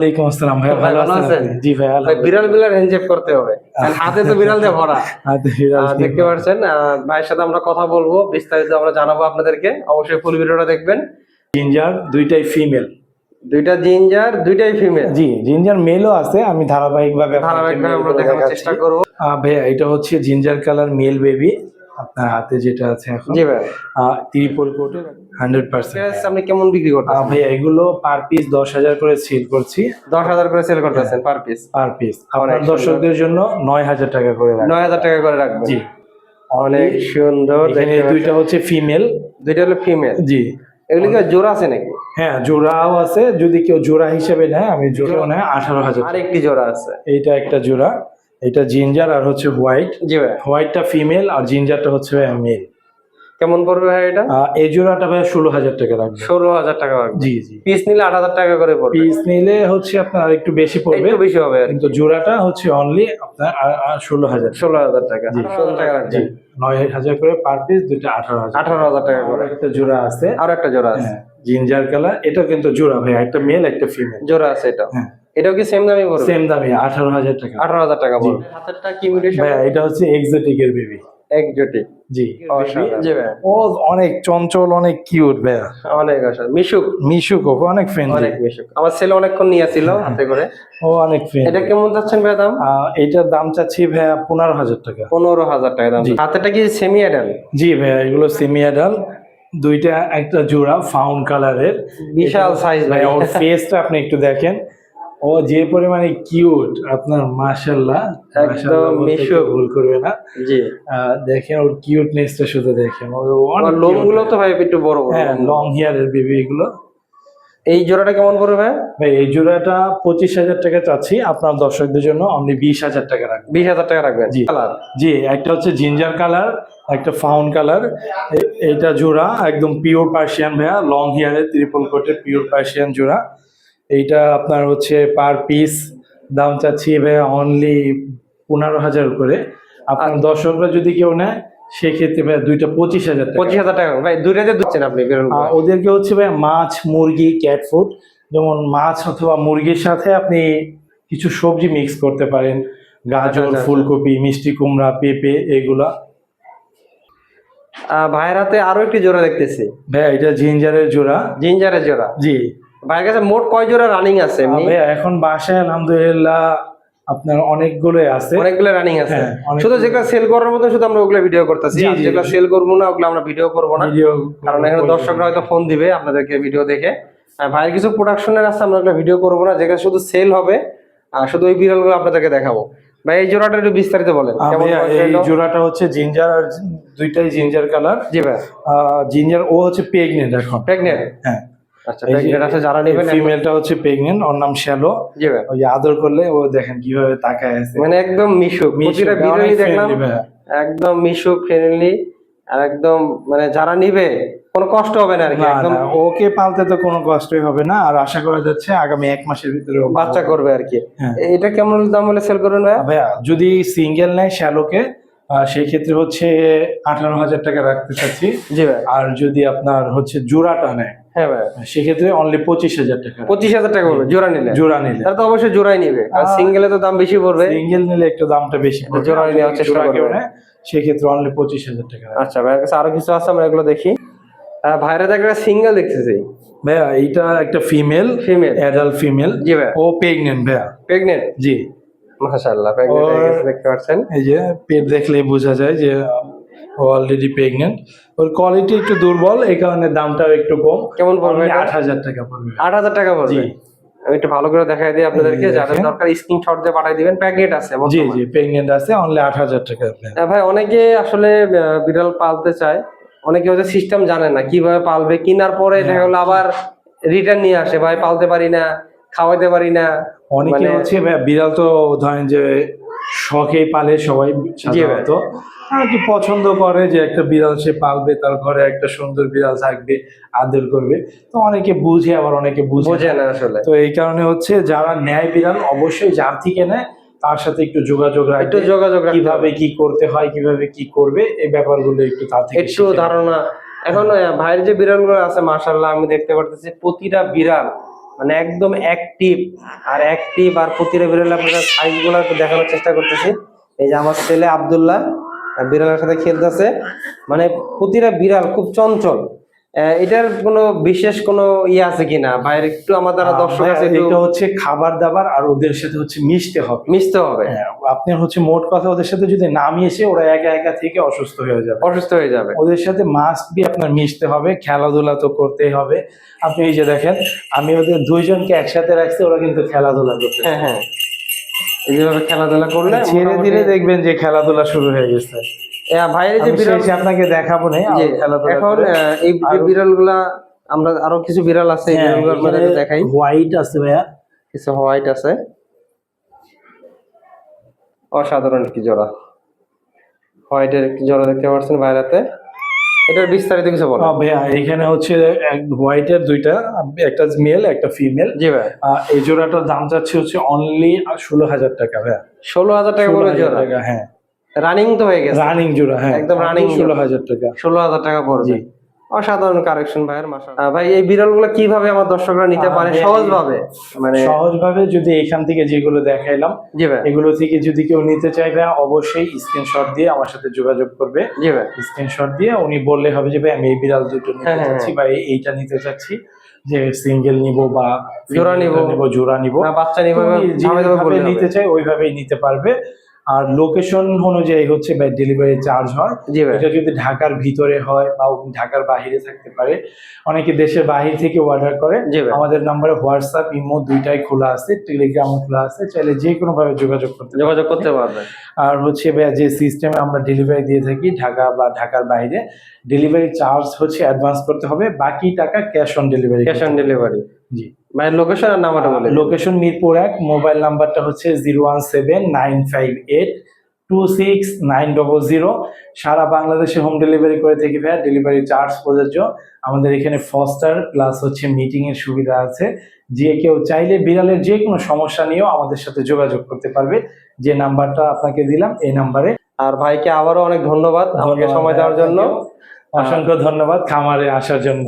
ওয়ালাইকুম আসসালাম ভাই ভালো আছেন? জি ভাই ভাই, বিড়াল বিড়াল হ্যান্ডশেক করতে হবে। হাতে তো বিড়াল দিয়ে ভরা। দেখতে পাচ্ছেন ভাইয়ের সাথে আমরা কথা বলব বিস্তারিত আমরা জানাব আপনাদেরকে। অবশ্যই ফুল ভিডিওটা দেখবেন। জিঞ্জার দুইটাই ফিমেল দুইটা জিঞ্জার দুইটাই ফিমেল জি জিঞ্জার মেলও আছে আমি ধারাবাহিক ভাবে ধারাবাহিকভাবে আমরা দেখানোর চেষ্টা করব। ভাইয়া এটা হচ্ছে জিঞ্জার কালার মেল বেবি আপনার হাতে যেটা আছে এখন। জি ভাই। ত্রিপল কোটের হান্ড্রেড পার্সেন্ট আপনি কেমন বিক্রি এগুলো পার পিস দশ হাজার করে সেল করছি। দশ হাজার করে সেল করতেছেন পার পিস পার পিস আপনার দর্শকদের জন্য নয় হাজার টাকা করে নয় হাজার টাকা করে জি। অনেক সুন্দর দুইটা হচ্ছে ফিমেল দুইটা হলো ফিমেল জি। এগুলি কি জোড়া আছে নাকি? হ্যাঁ জোড়াও আছে। যদি কেউ জোড়া হিসেবে নেয় আমি জোড়াও নেয় আঠারো হাজার আর একটি জোড়া আছে। এইটা একটা জোড়া। এটা জিঞ্জার আর হচ্ছে হোয়াইট জি হোয়াইটটা ফিমেল আর জিঞ্জারটা হচ্ছে মেল কেমন পড়বে ভাই এটা? এই জোড়াটা ভাই ষোলো হাজার টাকা রাখবে। ষোলো হাজার টাকা রাখবে। জি জি। পিস নিলে আট হাজার টাকা করে পড়বে। পিস নিলে হচ্ছে আপনার আর একটু বেশি পড়বে। একটু বেশি হবে কিন্তু জোড়াটা হচ্ছে অনলি আপনার ষোলো হাজার ষোলো হাজার টাকা। জি। ষোলো টাকা রাখবে। জি। নয় হাজার করে পার পিস দুইটা আঠারো হাজার আঠারো হাজার টাকা করে। একটা জোড়া আছে। আর একটা জোড়া আছে। জিঞ্জার কালার এটা কিন্তু জোড়া ভাই একটা মেল একটা ফিমেল জোড়া আছে এটা। হ্যাঁ। এটাও কি সেম দামই পড়বে? সেম দামে আঠারো হাজার টাকা। আঠারো হাজার টাকা পড়বে। হাতেরটা কি মিউটেশন ভাইয়া এটা হচ্ছে এক্সোটিকের বেবি একজোটি। জি। জি ভাই। ও অনেক চঞ্চল অনেক কিউট ভাইয়া অনেক আসলে মিশুক। মিশুক ও অনেক ফ্রেন্ডলি অনেক মিশুক। আমার ছেলে অনেকক্ষণ নিয়ে ছিল হাতে করে। ও অনেক ফ্রেন্ডলি এটা কেমন যাচ্ছেন ভাই দাম? এটার দাম চাচ্ছি ভাইয়া পনেরো হাজার টাকা। পনেরো হাজার টাকা দাম। জি। হাতেরটা কি সেমি অ্যাডাল জি ভাইয়া এগুলো সেমি অ্যাডাল দুইটা একটা জোড়া ফাউন্ড কালারের বিশাল সাইজ ভাই ভাই। ওর ফেসটা আপনি একটু দেখেন। ও যে পরিমাণে কিউট আপনার মাশাল্লাহ একদম মিশুক। ভুল করবে না। জি। দেখেন ওর কিউটনেসটা শুধু দেখেন ও আমার লোমগুলো তো ভাই একটু বড় হ্যাঁ লং হেয়ারের বেবি এগুলো। এই জোড়াটা কেমন পড়বে ভাই? ভাই এই জোড়াটা পঁচিশ হাজার টাকা চাচ্ছি। আপনার দর্শকদের জন্য আপনি বিশ হাজার টাকা রাখবেন বিশ হাজার টাকা রাখবেন। জি। কালার জি একটা হচ্ছে জিঞ্জার কালার একটা ফাউন্ড কালার এটা জোড়া একদম পিওর পার্সিয়ান ভাইয়া লং হেয়ারের ত্রিপল কোটের পিওর পার্সিয়ান জোড়া। এইটা আপনার হচ্ছে পার পিস দাম চাচ্ছি অনলি পনেরো হাজার করে আপনার দর্শকরা যদি কেউ নেয় সেক্ষেত্রে ভাইয়া দুইটা পঁচিশ হাজার পঁচিশ হাজার টাকা ভাই দুইটাতে দিচ্ছেন আপনি ওদেরকে হচ্ছে ভাই মাছ মুরগি ক্যাট ফুড যেমন মাছ অথবা মুরগির সাথে আপনি কিছু সবজি মিক্স করতে পারেন। গাজর আচ্ছা, আচ্ছা। ফুলকপি মিষ্টি কুমড়া পেঁপে এগুলা। ভাইয়ের হাতে আরও একটি জোড়া দেখতেছি। ভাই এটা জিঞ্জারের জোড়া। জিঞ্জারের জোড়া। জি। ভাইয়ের কাছে মোট কয় জোড়া রানিং আছে এমনি? ভাই এখন বাসায় আলহামদুলিল্লাহ আপনার অনেকগুলোই আছে। অনেকগুলো রানিং আছে। হ্যাঁ, শুধু যেগুলো সেল করার মতো শুধু আমরা ওগুলো ভিডিও করতেছি। যেগুলো সেল করব না ওগুলো আমরা ভিডিও করব না। কারণ এখানে দর্শকরা হয়তো ফোন দিবে আপনাদেরকে ভিডিও দেখে। ভাইয়ের কিছু প্রোডাকশনের আছে আমরা ওগুলো ভিডিও করব না। যেগুলো শুধু সেল হবে আর শুধু ওই বিড়ালগুলো আপনাদেরকে দেখাবো। ভাই এই জোড়াটা একটু বিস্তারিত বলেন। ভাইয়া, এই জোড়াটা হচ্ছে জিঞ্জার আর দুইটাই জিঞ্জার কালার জি ভাই। জিঞ্জার ও হচ্ছে প্রেগনেন্ট এখন। প্রেগনেন্ট হ্যাঁ। আচ্ছা প্রেগনেন্ট আছে যারা নেবেন ফিমেলটা হচ্ছে প্রেগনেন্ট ওর নাম শ্যালো। ওই আদর করলে ও দেখেন কীভাবে তাকায় আছে। মানে একদম মিশুক মিশুক, প্রতিটা অনেক দেখলাম ভাইয়া। একদম মিশুক ফ্রেন্ডলি আর একদম মানে যারা নিবে কোনো কষ্ট হবে না আর কি একদম ওকে পালতে তো কোনো কষ্টই হবে না আর আশা করা যাচ্ছে আগামী এক মাসের ভিতরে বাচ্চা করবে আর কি। হ্যাঁ। এটা কেমন দাম হলে সেল করবেন ভাই? ভাইয়া যদি সিঙ্গেল নেয় শ্যালোকে সেই ক্ষেত্রে হচ্ছে আঠারো হাজার টাকা রাখতে চাচ্ছি। ভাই। আর যদি আপনার হচ্ছে জোড়াটা নেয় হ্যাঁ ভাই। সেক্ষেত্রে অনলি পঁচিশ হাজার টাকা। পঁচিশ হাজার টাকা পড়বে জোড়া নিলে? জোড়া নিলে। তাহলে তো অবশ্যই জোড়াই নিবে। আর সিঙ্গেলে তো দাম বেশি পড়বে। সিঙ্গেল নিলে একটু দামটা বেশি পড়বে। জোড়া নেওয়ার চেষ্টা করবে। সেক্ষেত্রে অনলি পঁচিশ হাজার টাকা। আচ্ছা ভাইয়ের কাছে আরও কিছু আছে আমরা এগুলো দেখি। ভাইরা তো একটা সিঙ্গেল দেখতেছি। ভাইয়া এইটা একটা ফিমেল ফিমেল অ্যাডাল্ট ফিমেল জি ভাই। ও প্রেগনেন্ট ভাইয়া। প্রেগনেন্ট জি। মাশাআল্লাহ প্রেগনেন্ট দেখতে পাচ্ছেন। এই যে পেট দেখলেই বোঝা যায় যে অলরেডি প্রেগনেন্ট ওর কোয়ালিটি একটু দুর্বল এই কারণে দামটাও একটু কম। কেমন পড়বে আট হাজার টাকা পড়বে। আট হাজার টাকা পড়বে। আমি একটু ভালো করে দেখাই দিই আপনাদেরকে যাদের। দরকার স্ক্রিনশট দিয়ে পাঠিয়ে দিবেন প্যাকেট আছে জি। জি প্রেগনেন্ট আছে অনলি আট হাজার টাকা ভাই অনেকে আসলে বিড়াল পালতে চায়। অনেকে হয়তো সিস্টেম জানে না কীভাবে পালবে কেনার পরে হ্যাঁ। দেখা গেলো আবার রিটার্ন নিয়ে আসে ভাই পালতে পারি না খাওয়াইতে পারি না। অনেকে মানে- হচ্ছে বিড়াল তো ধরেন যে শখেই পালে সবাই সাধারণত। কি পছন্দ করে যে একটা বিড়াল সে পালবে তার ঘরে একটা সুন্দর বিড়াল থাকবে আদর করবে? তো অনেকে বুঝে আবার অনেকে বুঝে না। আসলে। তো এই কারণে হচ্ছে যারা নেয় বিড়াল অবশ্যই যার থেকে নেয় তার সাথে একটু যোগাযোগ একটু যোগাযোগ রাখতে কীভাবে কি করতে হয় কীভাবে কি করবে এই ব্যাপারগুলো একটু তার থেকে একটু ধারণা। এখন ভাইয়ের যে বিড়ালগুলো আছে মাশাল্লাহ আমি দেখতে পারতেছি প্রতিটা বিড়াল মানে একদম অ্যাক্টিভ আর অ্যাক্টিভ আর প্রতিটা বিড়াল আপনাদের সাইজগুলো একটু দেখানোর চেষ্টা করতেছি। এই যে আমার ছেলে আব্দুল্লাহ বিড়ালের সাথে খেলতেছে। মানে প্রতিটা বিড়াল খুব চঞ্চল। এটার কোনো বিশেষ কোনো ইয়ে আছে কিনা? বাইরে একটু আমার দ্বারা দর্শক আছে এটা হচ্ছে খাবার দাবার আর ওদের সাথে হচ্ছে মিশতে হবে। মিশতে হবে। হ্যাঁ, আপনার হচ্ছে মোট কথা ওদের সাথে যদি না মিশে ওরা একা একা থেকে অসুস্থ হয়ে যাবে। অসুস্থ হয়ে যাবে। ওদের সাথে মাস্ট বি আপনার মিশতে হবে খেলাধুলা তো করতেই হবে। আপনি এই যে দেখেন আমি ওদের দুইজনকে একসাথে রাখছি ওরা কিন্তু খেলাধুলা করতে হ্যাঁ হ্যাঁ। এই যেভাবে খেলাধুলা করলে ধীরে ধীরে দেখবেন যে খেলাধুলা শুরু হয়ে গেছে। ভাইয়ের যে বিড়াল আপনাকে দেখাবো না এখন এই যে বিড়ালগুলা আমরা আরও কিছু বিড়াল আছে এই হ্যাঁ, বিড়ালগুলো দেখাই। হোয়াইট আছে ভাইয়া। কিছু হোয়াইট আছে। অসাধারণ কি জোড়া। হোয়াইটের জোড়া দেখতে পাচ্ছেন বাইরেতে এটার বিস্তারিত কিছু বলো। ভাইয়া এখানে হচ্ছে এক হোয়াইটের দুইটা একটা মেল একটা ফিমেল জি ভাই এই জোড়াটার দাম যাচ্ছে হচ্ছে অনলি ষোলো হাজার টাকা ভাইয়া। ষোলো হাজার টাকা বলে জোড়া? হ্যাঁ। রানিং তো হয়ে গেছে। রানিং জোড়া হ্যাঁ। একদম রানিং ষোলো হাজার টাকা। ষোলো হাজার টাকা পড়বে। অসাধারণ কারেকশন ভাইয়ের মাসা ভাই এই বিড়ালগুলো কীভাবে আমার দর্শকরা নিতে পারে? ভাই, সহজ ভাবে মানে সহজভাবে যদি এখান থেকে যেগুলো দেখাইলাম জি ভাই। এগুলো থেকে যদি কেউ নিতে চাইবে অবশ্যই স্ক্রিনশট দিয়ে আমার সাথে যোগাযোগ করবে। জি ভাই। স্ক্রিনশট দিয়ে উনি বললে হবে যে ভাই আমি এই বিড়াল দুটো নিতে হ্যাঁ, হ্যাঁ, চাচ্ছি বা এইটা নিতে চাচ্ছি। যে সিঙ্গেল নিব বা জোড়া নিবো। নিব জোড়া নিব। না বাচ্চা নিবে নিতে চাই ওইভাবেই নিতে পারবে। আর লোকেশন অনুযায়ী হচ্ছে ডেলিভারি চার্জ হয়। এটা যদি ঢাকার ভিতরে হয় বা ঢাকার বাইরে থাকতে পারে অনেকে দেশের বাহির থেকে অর্ডার করে। আমাদের নাম্বারে হোয়াটসঅ্যাপ ইমো দুইটাই খোলা আছে টেলিগ্রামও খোলা আছে। চাইলে যে কোনো ভাবে যোগাযোগ করতে যোগাযোগ করতে পারবে আর হচ্ছে ভাইয়া যে সিস্টেমে আমরা ডেলিভারি দিয়ে থাকি ঢাকা বা ঢাকার বাইরে ডেলিভারি চার্জ হচ্ছে অ্যাডভান্স করতে হবে। বাকি টাকা cash on delivery cash on delivery জি। ভাইয়ের লোকেশন আর নাম্বারটা বলে। লোকেশন মিরপুর এক মোবাইল নাম্বারটা হচ্ছে zero one seven nine five eight two six nine double zero. সারা বাংলাদেশে হোম ডেলিভারি করে থাকি ভাইয়া ডেলিভারি চার্জ প্রযোজ্য। আমাদের এখানে ফস্টার প্লাস হচ্ছে মিটিং এর সুবিধা আছে। যে কেউ চাইলে বিড়ালের যে কোনো সমস্যা নিয়েও আমাদের সাথে যোগাযোগ করতে পারবে। যে নাম্বারটা আপনাকে দিলাম এই নাম্বারে। আর ভাইকে আবারও অনেক ধন্যবাদ। আমাকে সময় দেওয়ার জন্য। অসংখ্য ধন্যবাদ খামারে আসার জন্য।